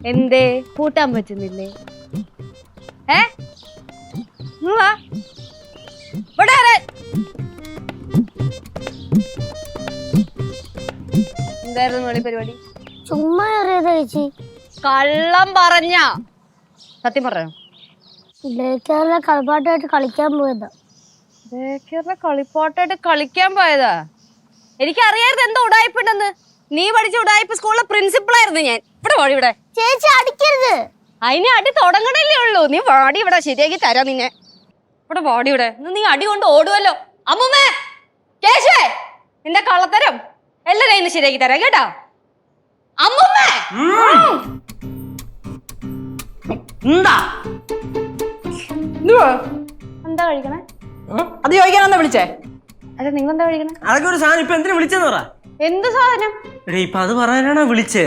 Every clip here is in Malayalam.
എന്തേ? കൂട്ടാൻ പറ്റുന്നില്ലേ? ഏ? വാ. എന്തായിരുന്നു മോളി പരിപാടി? ചുമ്മാ ചേച്ചി. കള്ളം പറഞ്ഞ. സത്യം പറഞ്ഞോ? ഇല്ലേക്കാരിലെ കളിപ്പാട്ടായിട്ട് കളിക്കാൻ പോയതാ. ബേക്കറിലെ കളിപ്പാട്ടായിട്ട് കളിക്കാൻ പോയതാ? എനിക്കറിയായിരുന്നു എന്തോ ഉടായ്പുണ്ടെന്ന് നീ പഠിച്ച ഉടായ്പ സ്കൂളിലെ പ്രിൻസിപ്പൾ ആയിരുന്നു ഞാൻ. ഇവിടെ വാടി ഇവിടെ. ചേച്ചി അടിക്കരുത്. അതിനെ അടി തുടങ്ങണല്ലേ ഉള്ളൂ. നീ വാടി ഇവിടെ ശരിയാക്കി തരാം നിന്നെ. ഇവിടെ വാടി ഇവിടെ. ഇന്ന് നീ അടി കൊണ്ട് ഓടുവല്ലോ. അമ്മൂമ്മേ കേശുവേ നിന്റെ കള്ളത്തരം എല്ലാം ഇന്ന് ശരിയാക്കി തരാം കേട്ടാ? അമ്മൂമ്മേ! എന്താ? എന്താ കഴിക്കണേ? അത് ചോദിക്കാനെന്താ വിളിച്ചേ? അല്ല നിങ്ങൾ എന്താ കഴിക്കണേ? അതൊക്കെ ഒരു സാധനം. ഇപ്പൊ എന്തിനു വിളിച്ചെന്ന് പറ. എന്ത് സാധനം? എടീ ഇപ്പൊ അത് പറയാനാണോ വിളിച്ചേ?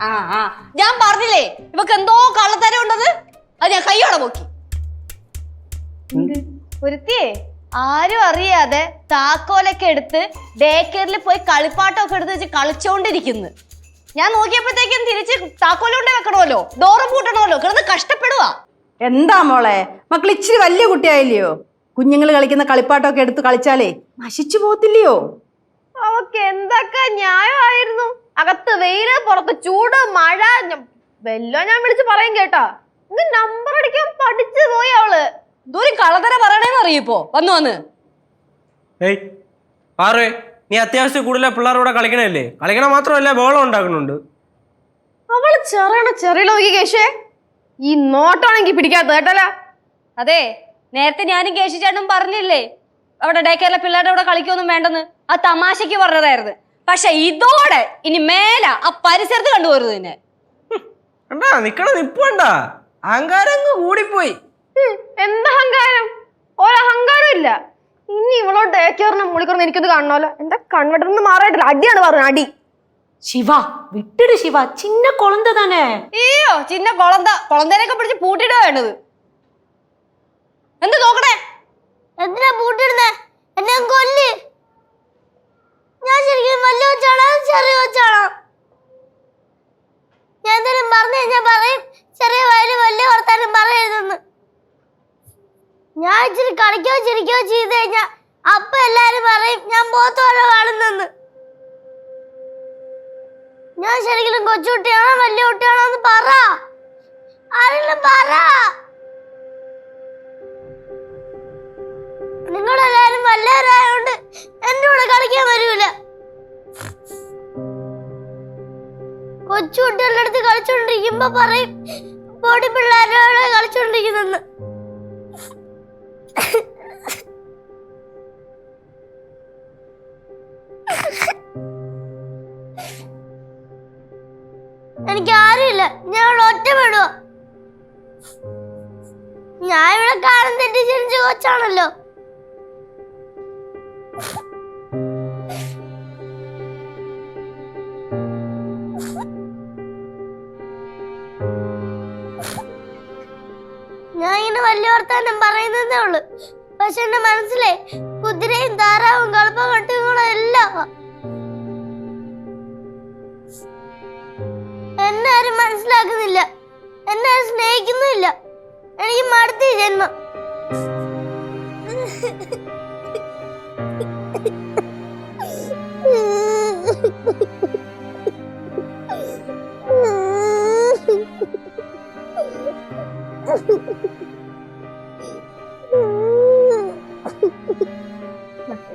ആ ആ. ഞാൻ പറഞ്ഞില്ലേ ഇവക്ക് എന്തോ കള്ളത്തരം ഉണ്ടത്? അത് ഞാൻ കൈയോടെ നോക്കി ഒരുത്തിയേ ആരും അറിയാതെ താക്കോലൊക്കെ എടുത്ത് ഡേക്കറിൽ പോയി കളിപ്പാട്ടമൊക്കെ എടുത്ത് വെച്ച് കളിച്ചോണ്ടിരിക്കുന്നു. ഞാൻ നോക്കിയപ്പോഴത്തേക്കും തിരിച്ച് താക്കോലുകൊണ്ട് വെക്കണമല്ലോ ഡോറ് പൂട്ടണമല്ലോ കിടന്ന് കഷ്ടപ്പെടുവാ എന്താ മോളെ? മക്കൾ ഇച്ചിരി വലിയ കുട്ടിയായില്ലയോ? കുഞ്ഞുങ്ങൾ കളിക്കുന്ന കളിപ്പാട്ടമൊക്കെ എടുത്ത് കളിച്ചാലേ നശിച്ചു പോത്തില്ലയോ അവക്ക് എന്തൊക്കെ ന്യായമായിരുന്നു? അകത്ത് വെയിൽ പുറത്ത് ചൂട് മഴ വെല്ലോ ഞാൻ വിളിച്ച് പറയും കേട്ടോ. ഇത് നമ്പർ അടിക്കാൻ പഠിച്ചു പോയി അവൾ. ഇതൊരു കളതര പറയണേന്ന് അറിയിപ്പോ വന്നു വന്ന്. ഏയ് പാറേ നീ അത്യാവശ്യം കൂടുതൽ പിള്ളേരോടെ കളിക്കണല്ലേ കളിക്കണ മാത്രമല്ല ബോളം ഉണ്ടാക്കുന്നുണ്ട്. അവൾ ചെറിയണ ചെറിയ നോക്കി കേശേ. ഈ നോട്ടാണെങ്കി പിടിക്കാത്ത കേട്ടല്ല. അതെ നേരത്തെ ഞാനും കേശിച്ചേട്ടനും പറഞ്ഞില്ലേ? അവിടെ ഡേ കെയറിലെ പിള്ളേരുടെ അവിടെ കളിക്കൊന്നും വേണ്ടെന്ന് ആ തമാശക്ക് പറഞ്ഞതായിരുന്നു. പക്ഷെ ഇതോടെ ഇനി മേല ആ പരിസരത്ത് കണ്ടുപോരുത് തന്നെ കണ്ടാ? നിക്കണ നിപ്പണ്ടാ അഹങ്കാരങ്ങ് കൂടിപ്പോയി. എന്താ അഹങ്കാരം? ഒരഹങ്കാരം ഇല്ല. ഇനി ഇവളോ ഡേ കെയറിന് മുളിക്കണം എനിക്കത് കാണണമല്ലോ. എന്റെ കൺവെട്ടറിന് മാറായിട്ടില്ല അടിയാണ് പറഞ്ഞത്? അടി. ശിവ വിട്ടിട് ശിവ. ചിന്ന കൊളന്ത തന്നെ. അയ്യോ ചിന്ന കൊളന്ത. കൊളന്തേനൊക്കെ പിടിച്ച് പൂട്ടിടുക വേണ്ടത്. എന്ത് നോക്കണേ? ഞാൻ ഇച്ചിരി കളിക്കോ ചിരിക്കോ ചെയ്ത് കഴിഞ്ഞാ അപ്പൊ എല്ലാരും പറയും ഞാൻ പോത്തോടെ കാണുന്നെന്ന്. ഞാൻ ശരിക്കും കൊച്ചുകുട്ടിയാണോ വലിയ കുട്ടിയാണോ എന്ന് പറ. ആരെങ്കിലും പറ. നിങ്ങളെല്ലാരും വല്ലവരായോണ്ട് എന്റെ കൂടെ കളിക്കാൻ വരൂല. കൊച്ചു കുട്ടികളുടെ അടുത്ത് കളിച്ചോണ്ടിരിക്കുമ്പോ പറയും പൊടി പിള്ളേരോടെ കളിച്ചോണ്ടിരിക്കുന്നെന്ന്. എനിക്ക് ആരുമില്ല ഞാൻ ഒറ്റ ഒറ്റപ്പെടുക ഞാൻ ഇവിടെ കാണുന്ന തെറ്റി കൊച്ചാണല്ലോ. വലിയ വർത്താനം പറയുന്നതേ ഉള്ളു. പക്ഷെ എന്റെ മനസ്സിലെ കുതിരയും താറാവും കളപ്പ കട്ടുകളും എല്ലാം എന്നെ ആരും മനസ്സിലാക്കുന്നില്ല. എന്നെ ആരും സ്നേഹിക്കുന്നുമില്ല. എനിക്ക് മടുത്തി ജന്മം.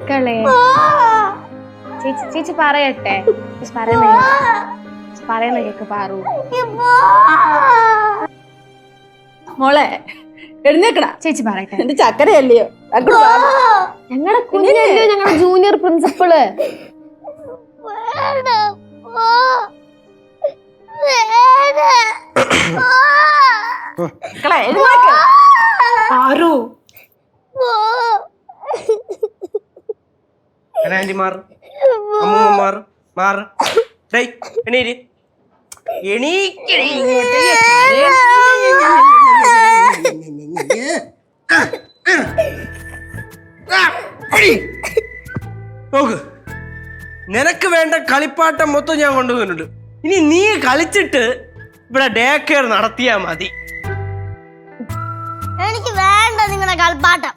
മക്കളെ. ചേച്ചി ചേച്ചി പറയട്ടെ. ചേച്ചി പറയുന്ന പറയുന്ന കേക്ക് പാറു. മോളെ എഴുന്നേക്കടാ. ചേച്ചി പറയട്ടെ. എന്റെ ചക്കരയല്ലയോ. ഞങ്ങളുടെ കുഞ്ഞല്ലേ? ഞങ്ങളുടെ ജൂനിയർ പ്രിൻസിപ്പൾ വേണ്ട. ആന്റി മാർ അമ്മൂമ്മമാർ മാർ ഡേയ് എണീര് എണീക്ക് ഇങ്ങോട്ട്. എടി. നോക്ക് നിനക്ക് വേണ്ട കളിപ്പാട്ടം മൊത്തം ഞാൻ കൊണ്ടുവന്നിട്ടുണ്ട് ഇനി നീ കളിച്ചിട്ട് ഇവിടെ ഡേ കെയർ നടത്തിയാ മതി എനിക്ക് വേണ്ട നിങ്ങളുടെ കളിപ്പാട്ടം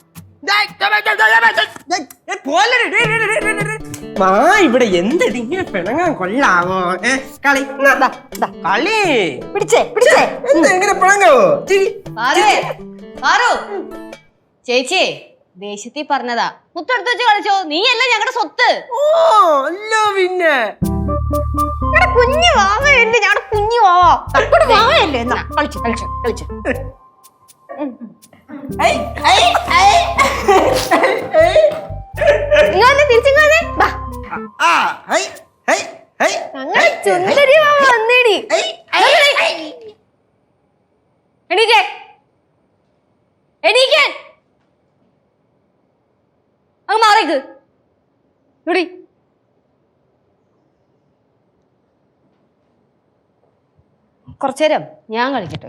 മാ ഇവിടെ എന്ത് ഇങ്ങനെ പിണങ്ങാൻ കൊള്ളാമോ ഏ കളി എന്നാ, ദാ, ദാ, കളി. പിടിച്ചേ പിടിച്ചേ. എന്താ ഇങ്ങനെ പിണങ്ങാവോ ചിരി പാറുവേ, പാറു. ചേച്ചി ദേഷ്യത്തിൽ പറഞ്ഞതാ. മുത്തെടുത്ത് വെച്ച് കളിച്ചോ. നീയല്ല ഞങ്ങളുടെ സ്വത്ത്. ഓ അല്ല പിന്നെ. കുഞ്ഞു വാവയല്ലേ ഞങ്ങളുടെ കുഞ്ഞു വാവാ. തക്കോട് വായല്ലേ എന്നാ. കളിച്ചു കളിച്ചു കളിച്ചു. ഇങ്ങനെ തിരിച്ചിങ്ങനെ ആ ഹൈ ഹൈ ഹൈ അങ്ങനെ ചുന്ദരി വാവ വന്നേടി. എണീറ്റേ എണീക്കാൻ. അങ്ങ് മാറിക്ക്. ഇവിടെ കുറച്ചേരം ഞാൻ കളിക്കട്ടെ.